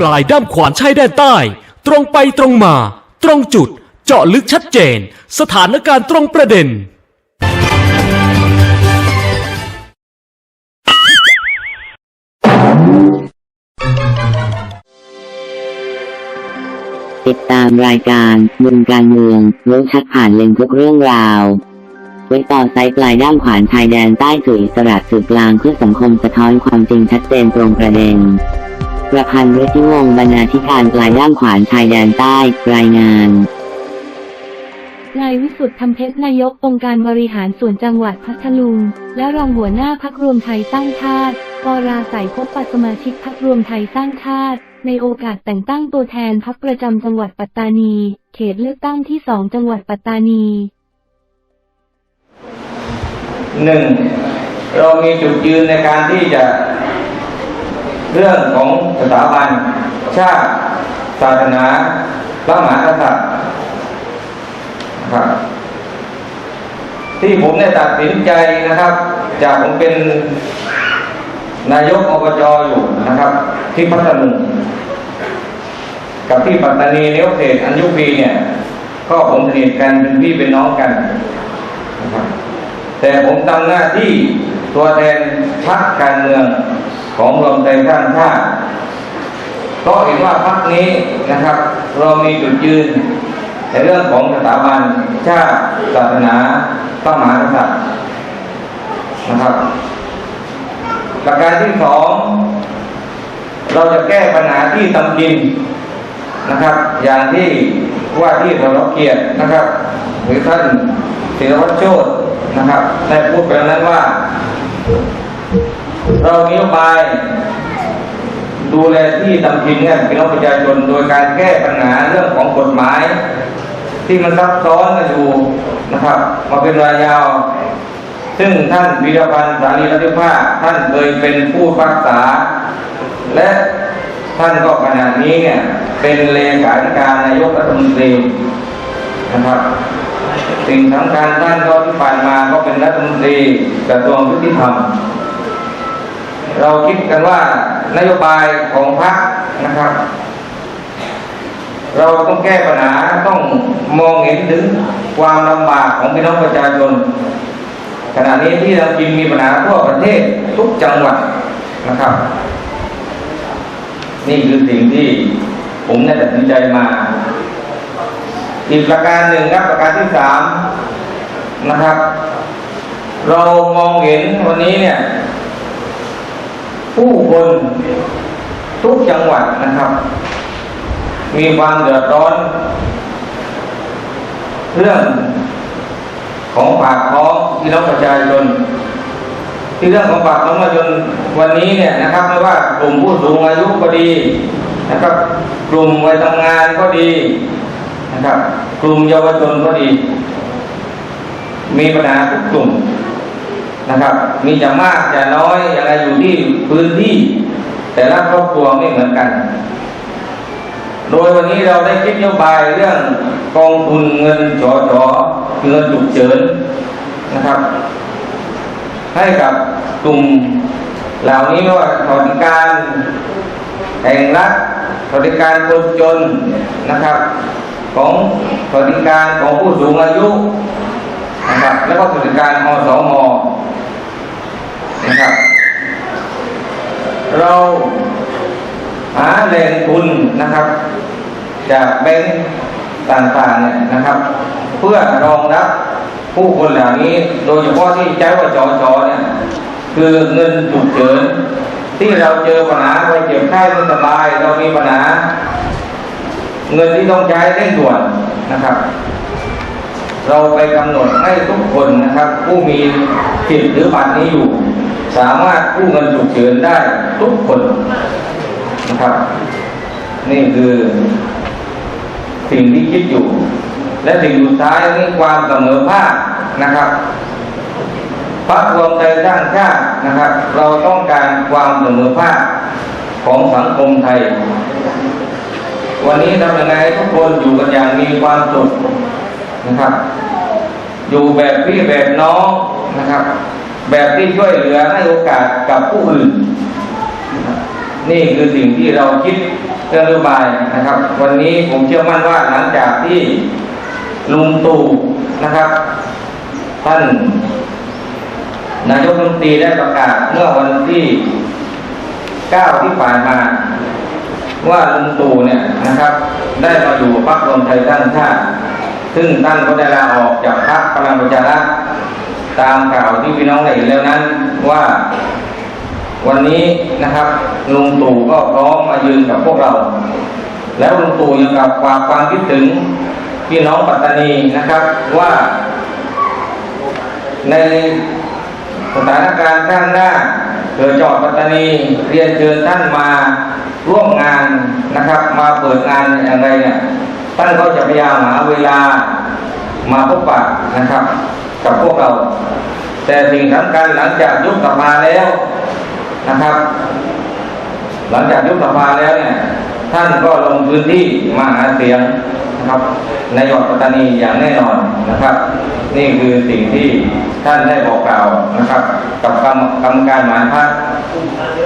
ปลายด้ามขวานชายแดนใต้ ตรงไปตรงมา ตรงจุด เจาะลึกชัดเจน สถานการณ์ตรงประเด็น ติดตามรายการมุมการเมืองรู้ชัดผ่านเลนส์ทุกเรื่องราวไว้ต่อไซส์ปลายด้ามขวานชายแดนใต้สู่อิสระสื่อกลางเพื่อสังคมสะท้อนความจริงชัดเจนตรงประเด็น ประพันธ์ฤทธิวงศ์บรรณาธิการปลายด้ามขวานชายแดนใต้ รายงานนายวิสุทธ์ทำเพชรนายกองค์การบริหารส่วนจังหวัดพัทลุง และรองหัวหน้าพักรวมไทยสร้างชาติปราศัยพบปะสมาชิกพักรวมไทยสร้างชาติ ในโอกาสแต่งตั้งตัวแทนพักประจำจังหวัดปัตตานี เขตเลือกตั้งที่สองจังหวัดปัตตานีหนึ่งเรามีจุดยืนในการที่จะ เรื่องของสถาบัน ชาติศาสนาพระมหากษัตริย์นะครับที่ผมได้ตัดสินใจนะครับ จากผมเป็นนายกอบจอยู่นะครับ ที่พัทลุงกับที่ปัตตานีเลี้ยวเศษอัญยุพีเนี่ย ก็ผมสนิทกันเป็นพี่เป็นน้องกันนะครับแต่ผมทำหน้าที่ตัวแทนพรรคการเมือง ของรวมไทยสร้างชาติก็เห็นว่าพรรคนี้นะครับ เรามีจุดยืน ในเรื่องของสถาบันชาติศาสนาพระมหากษัตริย์นะครับประการที่สองเราจะแก้ปัญหาที่ตำกินนะครับ อย่างที่ว่าที่สรเกียรตินะครับ หรือท่านศิรวัตรโชตนะครับได้พูดไปแล้วนั้นว่า เรามีนโยบายดูแลที่ตำกินเนี่ยพี่น้องประชาชนโดยการแก้ปัญหาเรื่องของกฎหมาย ที่มันซับซ้อนกันอยู่นะครับ มาเป็นเวลายาว ซึ่งท่านวีรพันธ์สารีรัติภาคท่านเคยเป็นผู้รักษา และท่านก็ขณะนี้เนี่ยเป็นเลขาธิการนายกรัฐมนตรีนะครับสิ่งสำคัญท่านก็ที่ผ่านมาก็เป็นรัฐมนตรีกระทรวงยุติธรรม เราคิดกันว่านโยบายของพรรคนะครับ เราต้องแก้ปัญหาต้องมองเห็นถึงความลำบากของพี่น้องประชาชนขณะนี้ที่เราจริงมีปัญหาทั่วประเทศทุกจังหวัดนะครับ นี่คือสิ่งที่ผมได้ตัดสินใจมา อีกประการหนึ่งครับประการที่สามนะครับ เรามองเห็นวันนี้เนี่ย ผู้คนทุกจังหวัดนะครับ มีความเดือดร้อน เรื่องของปากท้องพี่น้องประชาชนที่เรื่องของปากท้องประชาชนวันนี้เนี่ยนะครับ ไม่ว่ากลุ่มผู้สูงอายุก็ดีนะครับ กลุ่มวัยทำงานก็ดีนะครับ กลุ่มเยาวชนก็ดี มีปัญหาทุกกลุ่ม นะครับ มีจะมากจะน้อยอย่างไรอยู่ที่พื้นที่ แต่ละครอบครัวไม่เหมือนกัน โดยวันนี้เราได้คิดนโยบายเรื่องกองทุนเงินจอจอเงินฉุกเฉินนะครับ ให้กับกลุ่มเหล่านี้ไม่ว่าสวัสดิการแห่งรัฐสวัสดิการคนจนนะครับ ของสวัสดิการของผู้สูงอายุ นะครับ แล้วก็สวัดการอสมนะครับ เราหาแหล่งทุนนะครับ จากแบงก์ต่างๆเนี่ยนะครับ เพื่อรองรับผู้คนเหล่านี้ โดยเฉพาะที่ใช้ว่าจอจอเนี่ยคือเงินฉุกเฉินที่เราเจอปัญหาไปเจ็บไข้ไม่สบาย เรามีปัญหา เงินที่ต้องใช้เร่งด่วนนะครับ เราไปกำหนดให้ทุกคนนะครับ ผู้มีสิทธิ์หรือบัตรนี้อยู่ สามารถกู้เงินฉุกเฉินได้ทุกคนนะครับ นี่คือสิ่งที่คิดอยู่ และสิ่งสุดท้ายนี่ความเสมอภาคนะครับพรรครวมใจสร้างชาตินะครับ เราต้องการความเสมอภาคของสังคมไทย วันนี้ทำยังไงทุกคนอยู่กันอย่างมีความสุข นะครับ อยู่แบบพี่แบบน้องนะครับ แบบที่ช่วยเหลือให้โอกาสกับผู้อื่น นี่คือสิ่งที่เราคิดเรื่องนโยบายนะครับ วันนี้ผมเชื่อมั่นว่าหลังจากที่ลุงตู่นะครับท่านนายกรัฐมนตรีได้ประกาศเมื่อวันที่ 9 ที่ผ่านมา ว่าลุงตู่เนี่ยนะครับ ได้มาอยู่พรรครวมไทยสร้างชาติ ซึ่งท่านก็ได้ลาออกจากพรรคพลังประชารัฐตามข่าวที่พี่น้องได้เห็นแล้วนั้นว่าวันนี้นะครับลุงตู่ก็พร้อมมายืนกับพวกเรา แล้วลุงตู่ยังกับฝากความคิดถึงพี่น้องปัตตานีนะครับว่า ในสถานการณ์ข้างหน้าเกิดจอดปัตตานีเรียนเชิญท่านมาร่วมงานนะครับ มาเปิดงานอย่างไรเนี่ย ท่านก็จะพยายามหาเวลามาพบปะนะครับ กับพวกเรา แต่สิ่งสำคัญหลังจากยุบสภาแล้วนะครับ หลังจากยุบสภาแล้วเนี่ยท่านก็ลงพื้นที่มาหาเสียงนะครับ ในจังหวัดปัตตานีอย่างแน่นอนนะครับ นี่คือสิ่งที่ท่านได้บอกกล่าวนะครับ กับกรรมกรรมการหมายพัก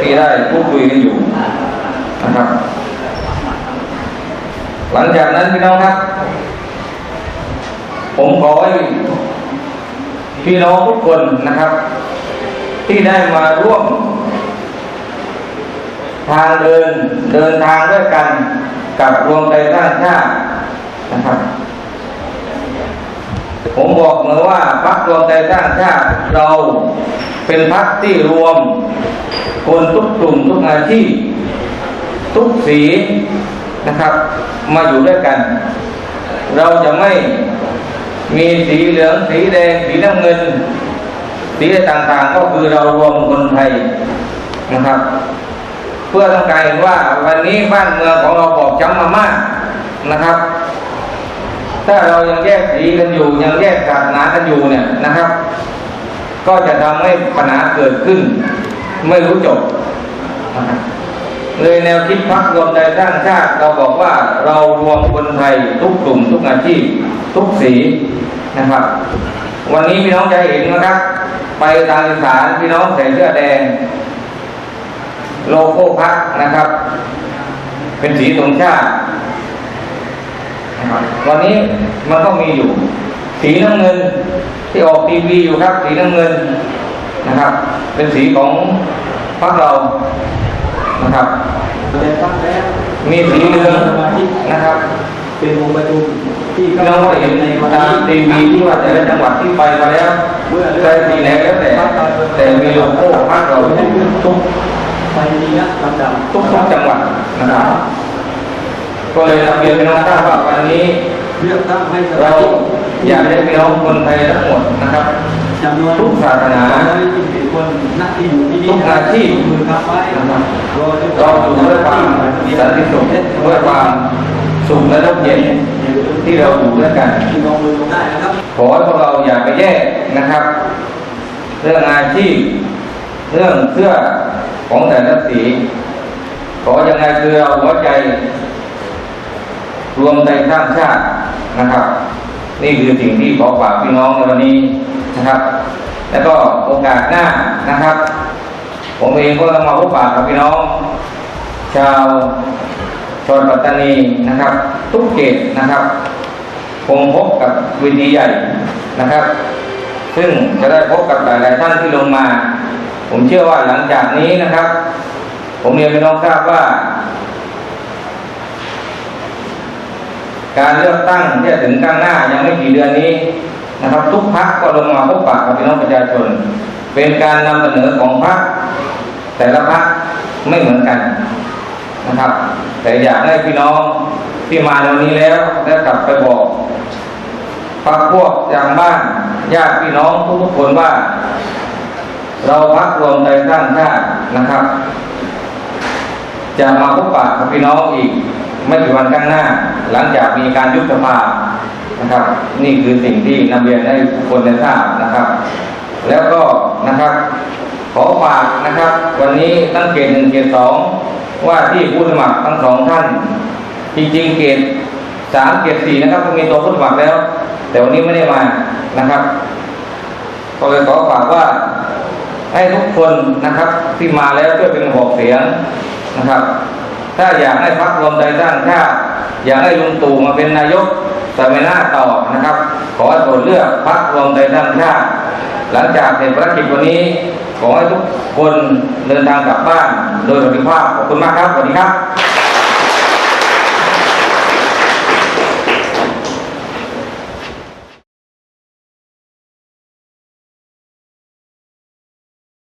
ที่ได้พูดคุยกันอยู่นะครับ หลังจากนั้นพี่น้องครับ ผมขอให้พี่น้องทุกคนนะครับ ที่ได้มาร่วม ทางเดินเดินทางด้วยกันกับรวมใจสร้างชาตินะครับ ผมบอกเลยว่าพรรครวมใจสร้างชาติเราเป็นพรรคที่รวม คนทุกกลุ่มทุกอาชีพทุกสี นะครับ มาอยู่ด้วยกัน เราจะไม่มีสีเหลืองสีแดงสีน้ำเงิน สีอะไรต่างๆ ก็คือเรารวมคนไทยนะครับ เพื่อต้องการเห็นว่าวันนี้บ้านเมืองของเราบอบช้ำมามากนะครับ ถ้าเรายังแยกสีกันอยู่ ยังแยกศาสนากันอยู่เนี่ยนะครับ ก็จะทำให้ปัญหาเกิดขึ้น ไม่รู้จบนะครับ เลยแนวคิดพักรวมใจสร้างชาติ เราบอกว่าเรารวมคนไทยทุกกลุ่มทุกอาชีพทุกสีนะครับ วันนี้พี่น้องจะเห็นนะครับ ไปทางอีสานพี่น้องใส่เสื้อแดง โลโก้พักนะครับ เป็นสีธงชาตินะวันนี้มันก็มีอยู่ สีน้ำเงินที่ออกทีวีอยู่ครับ สีน้ำเงินนะครับ เป็นสีของพรรคเรานะครับ มีสีเหลืองนะครับเป็นวงประชุมที่พี่น้องก็เห็นในตามทีวีที่ว่าแต่ละจังหวัดที่ไปมาแล้วใส่สีไหนแล้วแต่แต่มีโลโก้พรรคเราทุกไปดีนะลำดับทุกจังหวัดนะครับก็เลยนำเรียนพี่น้องทราบว่าวันนี้เลือกตั้งให้เราอยากให้พี่น้องคนไทยทั้งหมดนะครับ ทุกศาสนา124คนนักที่อยู่ที่นี่ทุกอาชีพมือครับไว้รอจนกเราอยู่ด้วยความสันติสุขด้วยความสุขและร่มเย็นที่เราอยู่ด้วยกันพี่น้องมือลงได้นขอให้พวกเราอย่าไปแยกนะครับ เรื่องอาชีพเรื่องเสื้อของแต่ละสี ขออยังไงคือเราหัวใจ รวมใจสร้างชาตินะครับ นี่คือสิ่งที่ขอฝากพี่น้องในวันนี้ นะครับ แล้วก็โอกาสหน้านะครับ ผมเองก็ต้องมาพบปะกับพี่น้อง ชาวชนปัตตานีนะครับ ทุกเขตนะครับคงพบกับวิธีใหญ่นะครับ ซึ่งจะได้พบกับหลายๆท่านที่ลงมา ผมเชื่อว่าหลังจากนี้นะครับ ผมเรียนพี่น้องทราบว่าการเลือกตั้งที่จะถึงข้างหน้ายังไม่กี่เดือนนี้ นะครับ ทุกพักก็ลงมาพบปะกับพี่น้องประชาชน เป็นการนำเสนอของพักแต่ละพักไม่เหมือนกันนะครับ แต่อยากให้พี่น้องที่มาในวันนี้แล้วได้กลับไปบอกพักพวกทางบ้านญาติพี่น้องทุกๆคนว่า เราพักรวมใจสร้างชาตินะครับ จะมาพบปะกับพี่น้องอีก ไม่กี่วันข้างหน้า หลังจากมีการยุบสภานะครับ นี่คือสิ่งที่นำเรียนให้ทุกคนได้ทราบนะครับ แล้วก็นะครับ ขอฝากนะครับ วันนี้ตั้งเกตหนึ่งเกตสองว่าที่ผู้สมัครทั้งสองท่าน จริงๆเกตสามเกตสี่นะครับก็มีตัวผู้สมัครแล้ว แต่วันนี้ไม่ได้มานะครับก็เลยขอฝากว่าให้ทุกคนนะครับที่มาแล้วช่วยเป็นกระบอกเสียงนะครับ ถ้าอยากให้พรรครวมไทยสร้างชาติอยากให้ลุงตู่มาเป็นนายกสมัยหน้าต่อนะครับ ขอให้โปรดเลือกพรรครวมไทยสร้างชาติหลังจากเสร็จภารกิจวันนี้ ขอให้ทุกคนเดินทางกลับบ้าน โดยสวัสดิภาพขอบคุณมากครับสวัสดีครับ